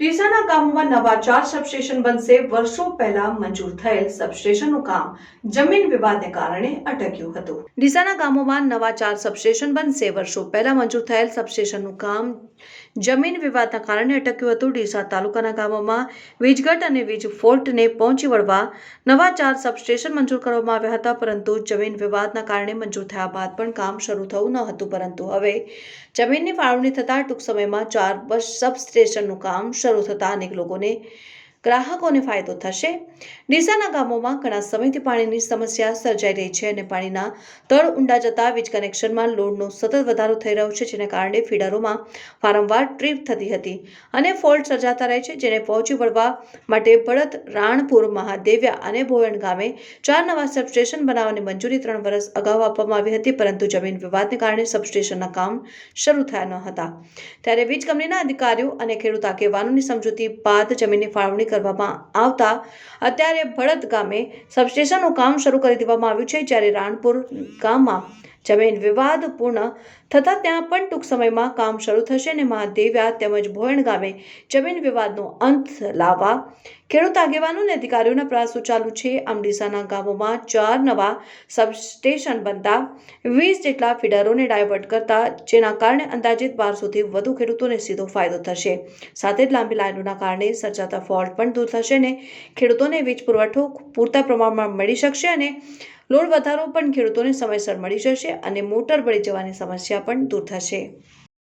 ડીસાના ગામમાં નવા ચાર સબસ્ટેશન બનશે. વર્ષો પહેલા મંજૂર થયેલ સબસ્ટેશનનું કામ જમીન વિવાદને કારણે અટક્યું હતું. ડીસાના ગામોમાં નવા ચાર સબસ્ટેશન બનશે. વર્ષો પહેલા મંજૂર થયેલ સબસ્ટેશનનું કામ જમીન વિવાદના કારણે અટક્યું હતું. ડીસા તાલુકાના ગામોમાં વીજગટ અને વીજ ફોલ્ટને પહોંચી વળવા નવા ચાર સબસ્ટેશન મંજૂર કરવામાં આવ્યા હતા. પરંતુ જમીન વિવાદના કારણે મંજૂર થયા બાદ પણ કામ શરૂ થયું ન હતું. પરંતુ હવે જમીનની ફાળવણી થતાં ટૂંક સમયમાં ચાર બસ સબસ્ટેશનનું કામ શરૂ થતાં અનેક લોકોને ગ્રાહકોને ફાયદો થશે. ડીસાના ગામોમાં ઘણા સમયથી પાણીની સમસ્યા સર્જાઈ રહી છે અને પાણીના તળ ઊંડા જતા વીજ કનેક્શનમાં લોડનો સતત વધારો થઈ રહ્યો છે, જેને કારણે ફીડરોમાં વારંવાર ટ્રીપ થતી હતી અને ફોલ્ટ સર્જાતા રહે છે, જેને પહોંચી વળવા માટે બળદ રાણપુર, મહાદેવ્યા અને ભોયણ ગામે ચાર નવા સબસ્ટેશન બનાવવાની મંજૂરી ત્રણ વર્ષ અગાઉ આપવામાં આવી હતી, પરંતુ જમીન વિવાદને કારણે સબસ્ટેશનના કામ શરૂ થયા ન હતા. ત્યારે વીજ કંપનીના અધિકારીઓ અને ખેડૂત આગેવાનોની સમજૂતી બાદ જમીનની ફાળવણી કરવામાં આવતા અત્યારે ભળદ ગામે સબસ્ટેશનનું કામ શરૂ કરી દેવામાં આવ્યું છે. જ્યારે રાણપુર ગામમાં જમીન વિવાદ પૂર્ણ થતાં ત્યાં પણ ટૂંક સમયમાં કામ શરૂ થશે અને મહાદેવ્યા તેમજ ભોયણ ગામે જમીન વિવાદનો અંત લાવવા ખેડૂત આગેવાનો અને અધિકારીઓના પ્રયાસો ચાલુ છે. આમ ગામોમાં ચાર નવા સબસ્ટેશન બનતા વીસ જેટલા ફીડરોને ડાયવર્ટ કરતા, જેના કારણે અંદાજિત બારસોથી વધુ ખેડૂતોને સીધો ફાયદો થશે. સાથે જ લાંબી લાઈનોના કારણે સર્જાતા ફોલ્ટ પણ દૂર થશે અને ખેડૂતોને વીજ પુરવઠો પૂરતા પ્રમાણમાં મળી શકશે અને લોડ વધારો પણ ખેડૂતોને સમયસર મળી જશે અને મોટર બળી જવાની સમસ્યા પણ દૂર થશે.